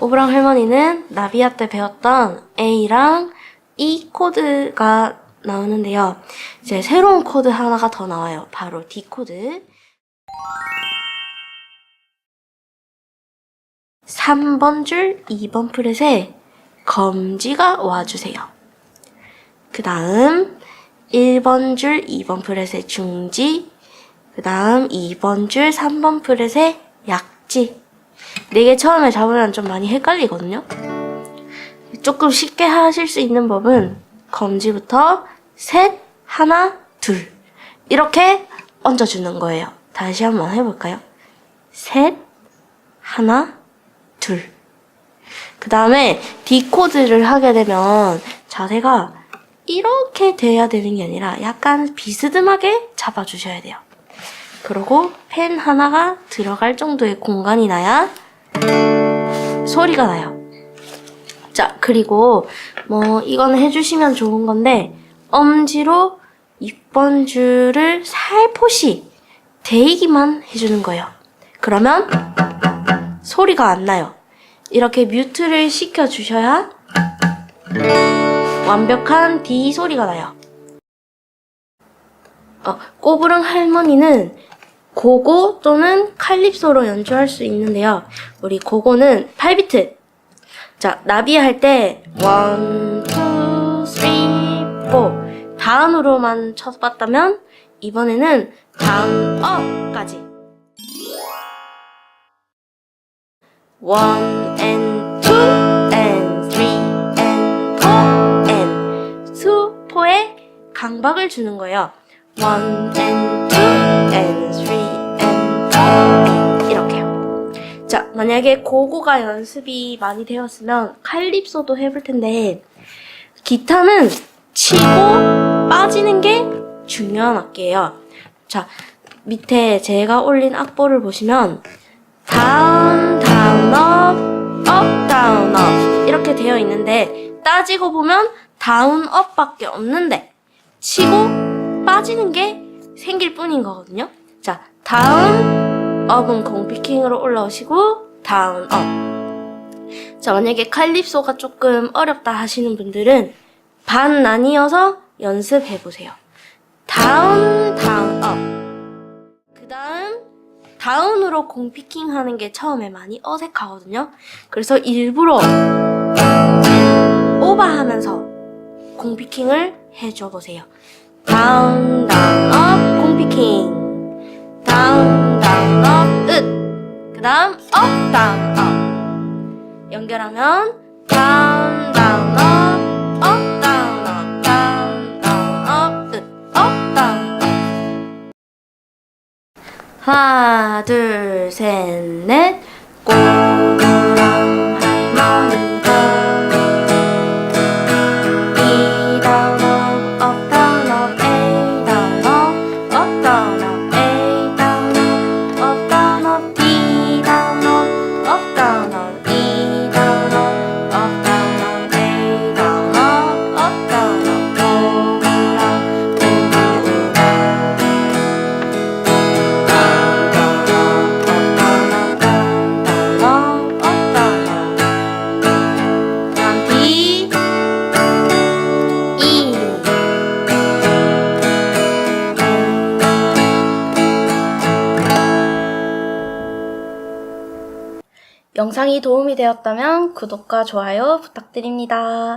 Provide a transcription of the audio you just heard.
꼬부랑 할머니는 나비아 때 배웠던 A랑 E 코드가 나오는데요. 이제 새로운 코드 하나가 더 나와요. 바로 D 코드. 3번 줄 2번 프렛에 검지가 와주세요. 그 다음 1번 줄 2번 프렛에 중지, 그 다음 2번 줄 3번 프렛에 약지. 네 개 처음에 잡으면 좀 많이 헷갈리거든요. 조금 쉽게 하실 수 있는 법은 검지부터 셋, 하나, 둘 이렇게 얹어주는 거예요. 다시 한번 해볼까요? 셋, 하나, 둘. 그 다음에 디코드를 하게 되면 자세가 이렇게 돼야 되는 게 아니라 약간 비스듬하게 잡아주셔야 돼요. 그리고 펜 하나가 들어갈 정도의 공간이 나야 소리가 나요. 자, 그리고 뭐 이거는 해주시면 좋은 건데 엄지로 6번 줄을 살포시 데이기만 해주는 거예요. 그러면 소리가 안 나요. 이렇게 뮤트를 시켜주셔야 완벽한 D 소리가 나요. 어, 꼬부랑 할머니는 고고 또는 칼립소로 연주할 수 있는데요. 우리 고고는 8비트. 자, 나비 할 때 1, 2, 3, 4 다운으로만 쳐봤다면 이번에는 다운 업까지. 1 and 2 and 3 and 4 and 수포에 강박을 주는 거예요. 1 and 2 and 3 and 4 and 이렇게요. 자, 만약에 고고가 연습이 많이 되었으면 칼립소도 해볼 텐데 기타는 치고 빠지는 게 중요한 악기예요. 자, 밑에 제가 올린 악보를 보시면 다운, 다운, 업, 업, 다운, 업 이렇게 되어 있는데 따지고 보면 다운, 업밖에 없는데 치고 빠지는 게 생길 뿐인 거거든요. 자, 다운, 업은 공피킹으로 올라오시고 다운, 업. 자, 만약에 칼립소가 조금 어렵다 하시는 분들은 반 나뉘어서 연습해 보세요. 다운, 다운, 업. 그 다음, 다운으로 공 피킹 하는 게 처음에 많이 어색하거든요. 그래서 일부러 오버하면서 공 피킹을 해줘 보세요. 다운, 다운, 업, 공피킹. 다운, 다운, 업, 으. 그 다음, 업, 다운, 업. 연결하면 다운, 다운, 업, 업, 다운, 업, 다운, 다운, 업, 으. 업, 다운, 업. 하나, 둘, 셋, 넷. 꼬 영상이 도움이 되었다면 구독과 좋아요 부탁드립니다.